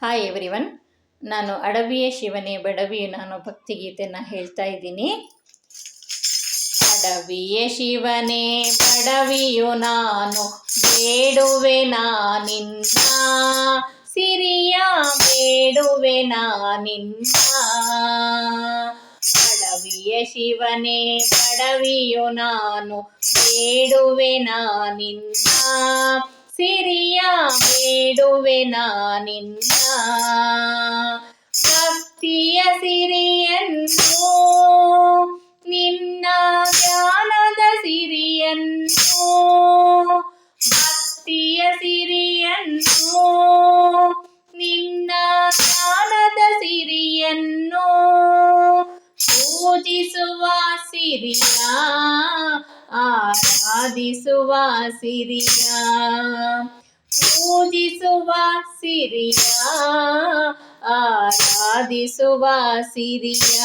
Hi everyone ನಾನು ಅಡವಿಯ ಶಿವನೇ, ಬಡವಿಯು ನಾನು ಭಕ್ತಿಗೀತೆಯನ್ನು ಹೇಳ್ತಾ ಇದ್ದೀನಿ. ಅಡವಿಯ ಶಿವನೇ, ಬಡವಿಯು ನಾನು, ಬೇಡುವೆ ನಿನ್ನ. ಸಿರಿಯ ಬೇಡುವೆ ನಿನ್ನ. ಅಡವಿಯ ಶಿವನೇ, ಬಡವಿಯು ನಾನು, ಬೇಡುವೆ ನಿನ್ನ. ಸಿರಿಯ ಬೇಡುವೆ ನಿನ್ನ. ಭಕ್ತಿಯ ಸಿರಿಯನ್ನು, ನಿನ್ನ ಜ್ಞಾನದ ಸಿರಿಯನ್ನು, ಭಕ್ತಿಯ ಸಿರಿಯನ್ನು, ನಿನ್ನ ಜ್ಞಾನದ ಸಿರಿಯನ್ನು ಪೂಜಿಸುವ ಸಿರಿಯ. ಆರಾಧಿಸುವ ಸಿರಿಯ ಪೂಜಿಸುವ ಸಿರಿಯ ಆರಾಧಿಸುವ ಸಿರಿಯ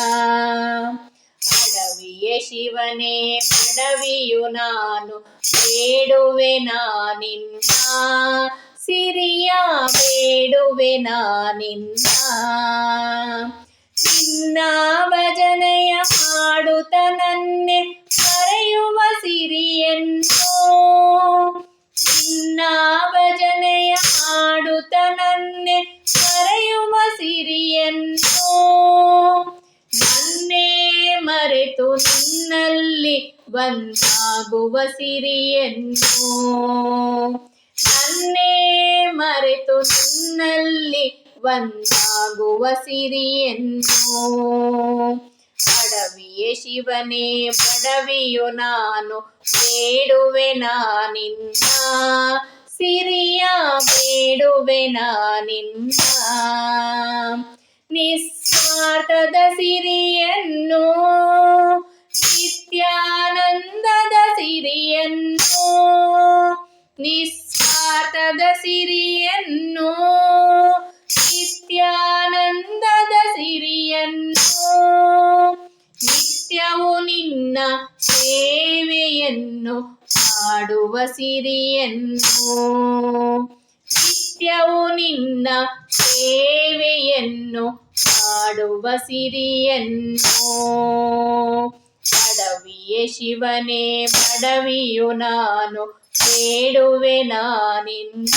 ಅಡವಿಯ ಶಿವನೇ ಬಡವಿಯು ನಾನು ಬೇಡುವೆ ನಿನ್ನ ಸಿರಿಯ ಬೇಡುವೆ ನಿನ್ನ ನಿನ್ನ ಭಜನೆಯ ಮಾಡುತ್ತ ನನ್ನೆ ಕರೆಯುವ ಸಿರಿಯನ್ನು ನಿನ್ನ ಭಜನೆಯ ಮಾಡುತ್ತ ನನ್ನೆ ಕರೆಯುವ ಸಿರಿಯನ್ನು ನನ್ನೇ ಮರೆತು ನಿನ್ನಲ್ಲಿ ಬಂದಾಗುವ ಸಿರಿಯನ್ನು ನನ್ನೇ ಮರೆತು ನಿನ್ನಲ್ಲಿ ಒಂದಾಗುವ ಸಿರಿಯನ್ನು ಪಡವಿಯ ಶಿವನೇ ಬಡವಿಯು ನಾನು, ಬೇಡುವೆ ನಿನ್ನ. ಸಿರಿಯ, ಬೇಡುವೆ ನಿನ್ನ. ನಿಸ್ವಾರ್ಥದ ಸಿರಿಯನ್ನು, ನಿತ್ಯಾನಂದದ ಸಿರಿಯನ್ನು. ನಿಸ್ವಾರ್ಥದ ಸಿರಿಯನ್ನು. ಮಾಡುವ ಸಿರಿಯನ್ನು. ನಿತ್ಯವು ನಿನ್ನ ಸೇವೆಯನ್ನು ಮಾಡುವ ಸಿರಿಯನ್ನು. ಬಡವಿಯೇ ಶಿವನೇ, ಬಡವಿಯು ನಾನು ಬೇಡುವೆ ನಿನ್ನ.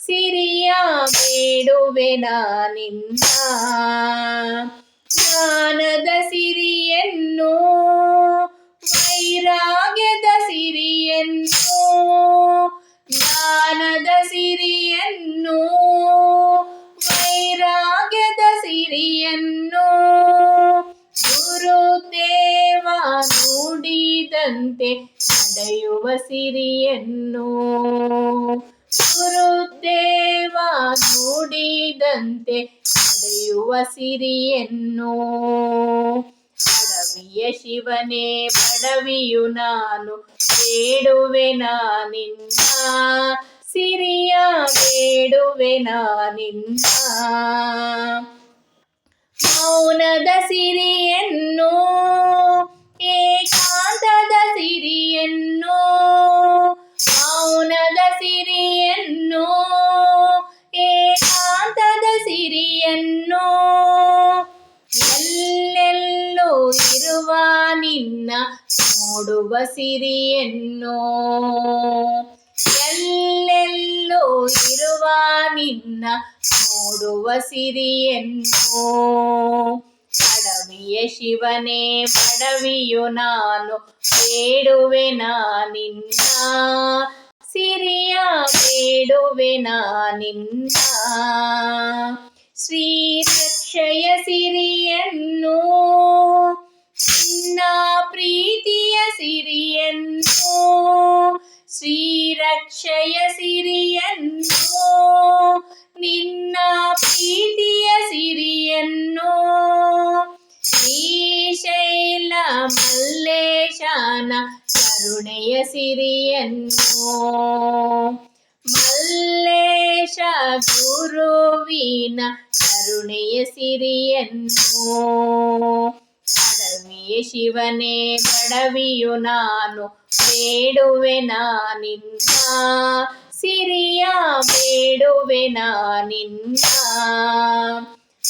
ಸಿರಿಯ ಬೇಡುವೆ ನಿನ್ನ. ಜ್ಞಾನದ ನುಡಿದಂತೆ ನಡೆಯುವ ಸಿರಿಯನ್ನು ಗುರುದೇವ ನುಡಿದಂತೆ ನಡೆಯುವ ಸಿರಿಯನ್ನು ಅಡವಿಯ ಶಿವನೇ, ಬಡವಿಯು ನಾನು ಬೇಡುವೆ ನಿನ್ನ, ಸಿರಿಯ ಬೇಡುವೆ ನಿನ್ನ. ನೋಡುವ ಸಿರಿಯನ್ನು ಎಲ್ಲೆಲ್ಲೋ ಇರುವ ನಿನ್ನ ನೋಡುವ ಸಿರಿಯನ್ನು ಪಡವಿಯ ಶಿವನೇ, ಬಡವಿಯು ನಾನು, ಬೇಡುವೆ ನಿನ್ನ. ಸಿರಿಯ ಬೇಡುವೆ ನಿನ್ನ. ಶ್ರೀರಕ್ಷಯ ಸಿರಿಯನ್ನು ನಿನ್ನ ಪ್ರೀತಿಯ ಸಿರಿಯನ್ನು ಶ್ರೀರಕ್ಷಯ ಸಿರಿಯನ್ನು ನಿನ್ನ ಪ್ರೀತಿಯ ಸಿರಿಯನ್ನು ಶ್ರೀಶೈಲ ಮಲ್ಲೇಶನ ಕರುಣೆಯ ಸಿರಿಯನ್ನು ಮಲ್ಲೇಶ ಗುರುವಿನ ಕರುಣೆಯ ಸಿರಿಯನ್ನು ಅಡವಿಯ ಶಿವನೇ, ಬಡವಿಯು ನಾನು, ಬೇಡುವೆ ನಿನ್ನ. ಸಿರಿಯ, ಬೇಡುವೆ ನಿನ್ನ.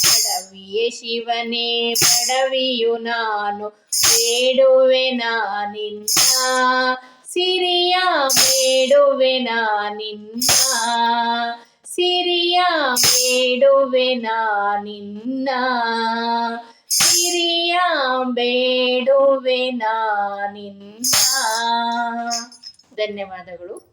ಬಡವಿಯೇ ಶಿವನೇ, ಬಡವಿಯು ನಾನು, ಬೇಡುವೆ ನಿನ್ನ. ಸಿರಿಯ, ಬೇಡುವೆ ನಿನ್ನ. ಸಿರಿಯ, ಬೇಡುವೆ ನಿನ್ನ. ಬೇಡುವೆ ನಿನ್ನ. ಧನ್ಯವಾದಗಳು.